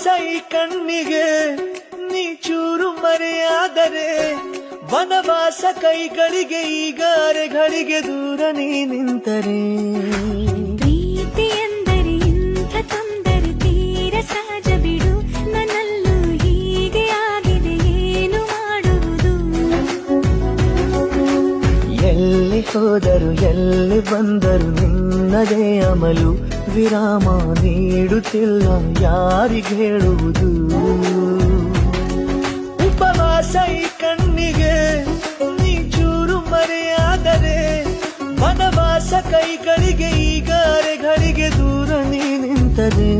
ಸೈ ಕಣ್ಣಿಗೆ ನೀ ಚೂರು ಮರೆಯಾದರೆ ವನವಾಸ ಕೈಗಳಿಗೆ ಈಗ ಅರೆಗಳಿಗೆ ದೂರ ನೀ ನಿಂತರೆ. ಪ್ರೀತಿ ಎಂದರಿ ಇಂಥ ತೊಂದರೆ ತೀರ ಸಹಜ ಬಿಡು ನನ್ನಲ್ಲೂ ಹೀಗೆ ಆಗಿದೆ ಏನು ಮಾಡುವುದು? ಎಲ್ಲಿ ಹೋದರು ಎಲ್ಲಿ ಬಂದರು ನಿನ್ನದೇ ಅಮಲು. ವಿರಾಮ ನೀಡುತ್ತಿಲ್ಲ, ಯಾರಿಗೆ ಹೇಳುವುದು? ಉಪವಾಸ ಈ ಕಣ್ಣಿಗೆ ನೀ ಚೂರು ಮರೆಯಾದರೆ ಮನವಾಸ ಕೈಗಳಿಗೆ ಈಗಾರೆ ಘಳಿಗೆ ದೂರ ನೀ ನಿಂತದೆ.